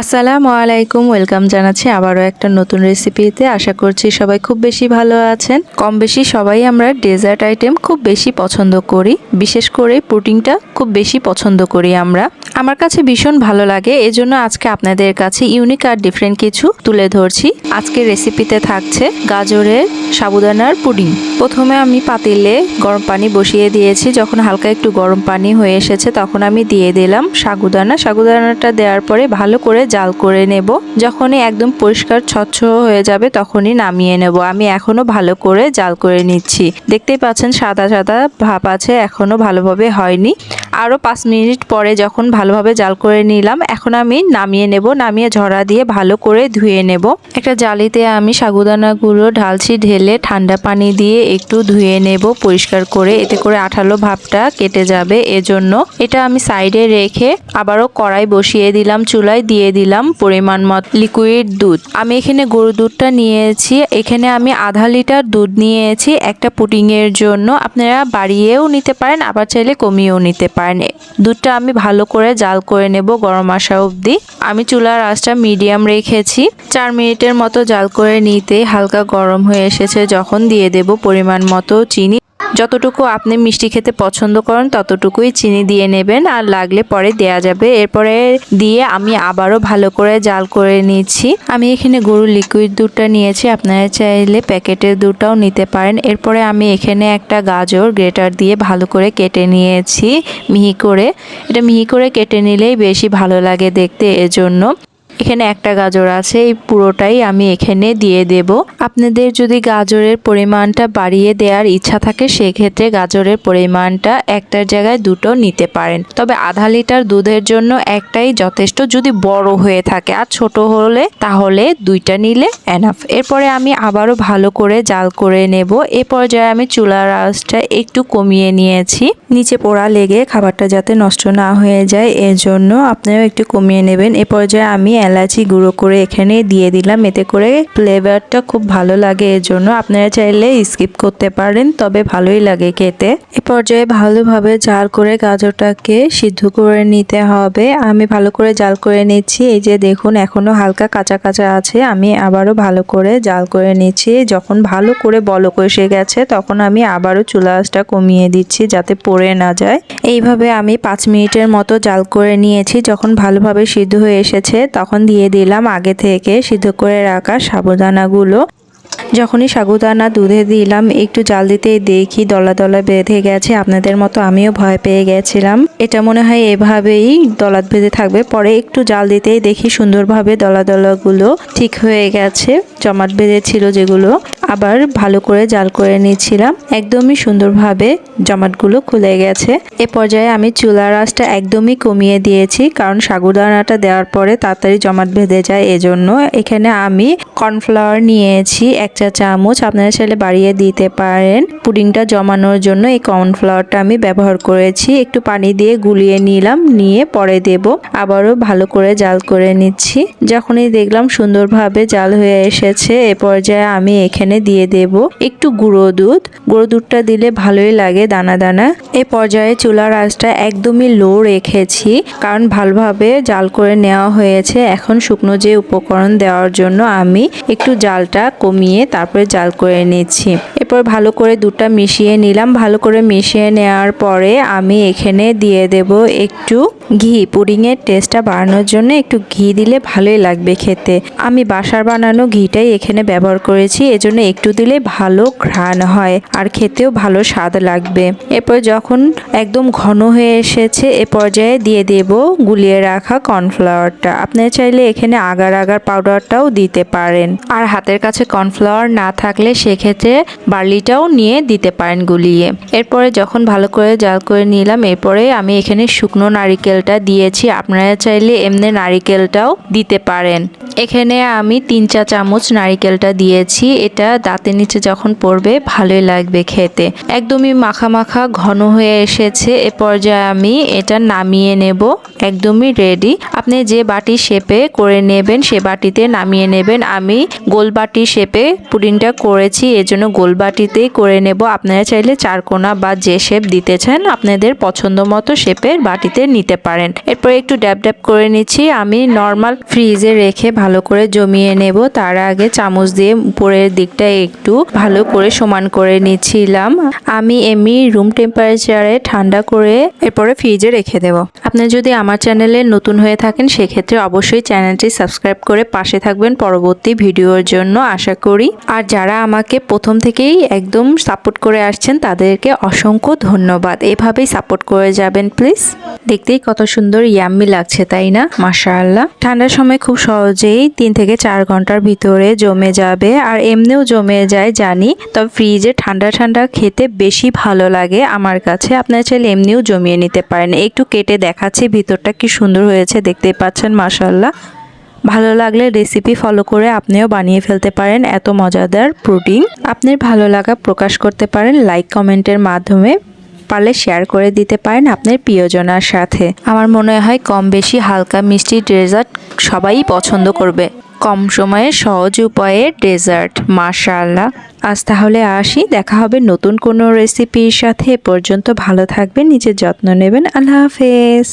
আসসালামু আলাইকুম, ওয়েলকাম জানাচ্ছি আবারও একটা নতুন রেসিপিতে। আশা করছি সবাই খুব বেশি ভালো আছেন। কম বেশি সবাই আমরা ডেজার্ট আইটেম খুব বেশি পছন্দ করি। বিশেষ করে প্রোটিনটা খুব বেশি পছন্দ করি আমরা। আমার কাছে ভীষণ ভালো লাগে, এজন্য আজকে আপনাদের কাছে ইউনিক আর ডিফারেন্ট কিছু তুলে ধরছি। আজকের রেসিপিতে থাকছে গাজরের সাবুদানার পুডিং। প্রথমে আমি পাতিলে গরম পানি বসিয়ে দিয়েছি। যখন হালকা একটু গরম পানি হয়ে এসেছে, তখন আমি দিয়ে দিলাম সাগুদানা। সাগুদানাটা দেওয়ার পরে ভালো করে জাল করে নেব। যখনই একদম পরিষ্কার স্বচ্ছ হয়ে যাবে তখনই নামিয়ে নেব। আমি এখনও ভালো করে জাল করে নিচ্ছি। দেখতেই পাচ্ছেন সাদা সাদা ভাব আছে, এখনও ভালোভাবে হয়নি। আরও পাঁচ মিনিট পরে যখন ভালোভাবে জাল করে নিলাম, এখন আমি নামিয়ে নেব, নামিয়ে ঝরা দিয়ে ভালো করে ধুয়ে নেব। একটা জালিতে আমি সাগুদানাগুলো ঢালছি, ঢেলে ঠান্ডা পানি দিয়ে একটু ধুয়ে নেব পরিষ্কার করে। এতে করে আঠালো ভাবটা কেটে যাবে। এজন্য এটা আমি সাইডে রেখে আবারও কড়াই বসিয়ে দিলাম, চুলায় দিয়ে দিলাম পরিমাণ মত লিকুইড দুধ। আমি এখানে গরুর দুধটা নিয়েছি। এখানে আমি আধা লিটার দুধ নিয়েছি একটা পুডিংয়ের জন্য। আপনারা বাড়িয়েও নিতে পারেন, আবার চাইলে কমিয়েও নিতে পারেন। দুধটা আমি ভালো করে জাল করে নেব গরম আসা অবধি। আমি চুলার আঁচটা মিডিয়াম রেখেছি। চার মিনিটের মতো জাল করে নিতে হালকা গরম হয়ে এসেছে। যখন দিয়ে দেব পরিমাণ মতো চিনি। যতটুকু আপনি মিষ্টি খেতে পছন্দ করেন, ততটুকুই চিনি দিয়ে নেবেন আর লাগলে পরে দেয়া যাবে। এরপরে দিয়ে আমি আবারও ভালো করে জাল করে নিয়েছি আমি এখানে গরুর লিকুইড দুধটা নিয়েছি, আপনারা চাইলে প্যাকেটের দুধটাও নিতে পারেন। এরপরে আমি এখানে একটা গাজর গ্রেটার দিয়ে ভালো করে কেটে নিয়েছি মিহি করে। এটা মিহি করে কেটে নিলেই বেশি ভালো লাগে দেখতে এজন্য। এখানে একটা গাজর আছে, এই পুরোটাই আমি এখানে দিয়ে দেব। আপনাদের যদি গাজরের পরিমাণটা বাড়িয়ে দেওয়ার ইচ্ছা থাকে, সেক্ষেত্রে গাজরের পরিমাণটা একটার জায়গায় দুটো নিতে পারেন। তবে আধা লিটার দুধের জন্য একটাই যথেষ্ট, যদি বড় হয়ে থাকে। আর ছোট হলে তাহলে দুইটা নিলে এনাফ এরপরে আমি আবারও ভালো করে জাল করে নেব। এ পর্যায়ে আমি চুলার আঁচটা একটু কমিয়ে নিয়েছি। নিচে পোড়া লেগে খাবারটা যাতে নষ্ট না হয়ে যায় এর জন্য আপনারাও একটু কমিয়ে নেবেন। এ পর্যায়ে আমি এলাচি গুঁড়ো করে এখানে দিয়ে দিলাম। এতে করে ফ্লেভারটা খুব ভালো লাগে এর জন্য আপনারা চাইলে স্কিপ করতে পারেন, তবে ভালোই লাগে খেতে। এ পর্যায়ে ভালোভাবে জাল করে গাজরটাকে সিদ্ধ করে নিতে হবে। আমি ভালো করে জাল করে নিচ্ছি। এই যে দেখুন, এখনও হালকা কাঁচা কাঁচা আছে। আমি আবারও ভালো করে জাল করে নিচ্ছি। যখন ভালো করে বলক এসে গেছে, তখন আমি আবারও চুলা কমিয়ে দিচ্ছি যাতে পড়ে না যায়। এইভাবে আমি পাঁচ মিনিটের মতো জাল করে নিয়েছি। যখন ভালোভাবে সিদ্ধ হয়ে এসেছে, তখন দিয়ে দিলাম আগে থেকে সিদ্ধ করে রাখা সাবুদানাগুলো। যখনই সাগুদানা দুধে দিলাম, একটু জাল দিতে দেখি দলা দলা বেঁধে গেছে, আপনাদের মতো আমিও ভয় পেয়ে গেছিলাম। এটা মনে হয় এভাবেই দলাত বেঁধে থাকবে। পরে একটু জাল দিতেই দেখি সুন্দরভাবে দলা দলাগুলো ঠিক হয়ে গেছে। জমাট বেঁধে ছিল যেগুলো আবার ভালো করে জাল করে নিচ্ছিলাম একদমই সুন্দরভাবে জমাটগুলো খুলে গেছে। এ পর্যায়ে আমি চুলার আঁচটা একদমই কমিয়ে দিয়েছি কারণ সাগুদানাটা দেওয়ার পরে তাড়াতাড়ি জমাট বেঁধে যায় এজন্য। এখানে আমি কর্নফ্লাওয়ার নিয়েছি, এক চা চামচ। আপনারা চাইলে বাড়িয়ে দিতে পারেন। পুডিংটা জমানোর জন্য এই কর্নফ্লাওয়ারটা আমি ব্যবহার করেছি। একটু পানি দিয়ে গুলিয়ে নিলাম, নিয়ে পরে দেব। আবারও ভালো করে জাল করে নিচ্ছি। যখনই দেখলাম সুন্দরভাবে জাল হয়ে এসেছে এ পর্যায়ে আমি এখানে দিয়ে দেব একটু গুঁড়ো দুধ। গুঁড়ো দুধটা দিলে ভালোই লাগে দানা দানা। এ পর্যায়ে চুলার আঁচটা একদমই লো রেখেছি, কারণ ভালোভাবে জাল করে নেওয়া হয়েছে। এখন শুকনো যে উপকরণ দেওয়ার জন্য আমি একটু জালটা কমিয়ে তারপরে জাল করে নিচ্ছি। এরপর ভালো করে দুধটা মিশিয়ে নিলাম। ভালো করে মিশিয়ে নেওয়ার পরে আমি এখানে দিয়ে দেব একটু ঘি পুডিংয়ের টেস্টটা বাড়ানোর জন্য একটু ঘি দিলে ভালোই লাগবে খেতে। আমি বাসার বানানো ঘিটাই এখানে ব্যবহার করেছি, এজন্য একটু দিলে ভালো ঘ্রাণ হয় আর খেতেও ভালো স্বাদ লাগবে। এরপর যখন একদম ঘন হয়ে এসেছে, এ পর্যায়ে দিয়ে দেব গুলিয়ে রাখা কর্নফ্লাওয়ারটা। আপনারা চাইলে এখানে আগার আগার পাউডারটাও দিতে পারেন। আর হাতের কাছে কর্নফ্লাওয়ার না থাকলে সেক্ষেত্রে বার্লিটাও নিয়ে দিতে পারেন গুলিয়ে। এরপরে যখন ভালো করে জাল করে নিলাম, এরপরে আমি এখানে শুকনো নারিকেলটা দিয়েছি। আপনারা চাইলে এমনি নারিকেলটাও দিতে পারেন। এখানে আমি তিন চা চামচ নারিকেলটা দিয়েছি। এটা দাঁতের নিচে যখন পড়বে ভালোই লাগবে খেতে। একদমই মাখা মাখা ঘন হয়ে এসেছে। এ পর্যায়ে আমি এটা নামিয়ে নেব। একদমই রেডি আপনি যে বাটি শেপে করে নেবেন সে বাটিতে নামিয়ে নেবেন। আমি গোল বাটি শেপে পুডিংটা করেছি। এজন্য গোল বাটিতেই করে নেব। আপনারা চাইলে চারকোনা বা যে শেপ দিতে চান, আপনাদের পছন্দ মতো শেপের বাটিতে নিতে পারেন। এরপর একটু ড্যাব ড্যাব করে নিচ্ছি। আমি নর্মাল ফ্রিজে রেখে ভালো করে জমিয়ে নেব। তার আগে চামচ দিয়ে উপরের দিকটা একটু ভালো করে সমান করে নিচ্ছিলাম। আমি এমনি রুম টেম্পারেচারে ঠান্ডা করে এরপরে ফ্রিজে রেখে দেব। আপনি যদি আমার চ্যানেলে নতুন হয়ে থাকেন, সেক্ষেত্রে অবশ্যই চ্যানেলটি সাবস্ক্রাইব করে পাশে থাকবেন পরবর্তী ভিডিওর জন্য, আশা করি। আর যারা আমাকে প্রথম থেকেই একদম সাপোর্ট করে আসছেন, তাদেরকে অসংখ্য ধন্যবাদ। এভাবেই সাপোর্ট করে যাবেন প্লিজ দেখতেই কত সুন্দর ইয়াম্মি লাগছে, তাই না? মাশাআল্লাহ। ঠান্ডার সময় খুব সহজেই তিন থেকে চার ঘণ্টার ভিতরে জমে যাবে, আর এমনিও জমে যায় জানি, তবে ফ্রিজে ঠান্ডা ঠান্ডা খেতে বেশি ভালো লাগে আমার কাছে। আপনার চাইলে এমনিও জমিয়ে নিতে পারেন। একটু কেটে দেখাচ্ছি, ভিতরটা কি সুন্দর হয়েছে, দেখতেই পাচ্ছেন, মাশাআল্লাহ। ভালো লাগলে রেসিপি ফলো করে আপনিও বানিয়ে ফেলতে পারেন, এত মজাদার প্রোটিন আপনার ভালো লাগা প্রকাশ করতে পারেন লাইক কমেন্টের মাধ্যমে। পারলে শেয়ার করে দিতে পারেন আপনার প্রিয়জনার সাথে। আমার মনে হয় কম বেশি হালকা মিষ্টি ডেজার্ট সবাই পছন্দ করবে। কম সময়ে সহজ উপায়ে ডেজার্ট মাশাআল্লাহ। আজ তাহলে আসি, দেখা হবে নতুন কোনো রেসিপির সাথে। পর্যন্ত ভালো থাকবেন, নিজের যত্ন নেবেন। আল্লাহ হাফেজ।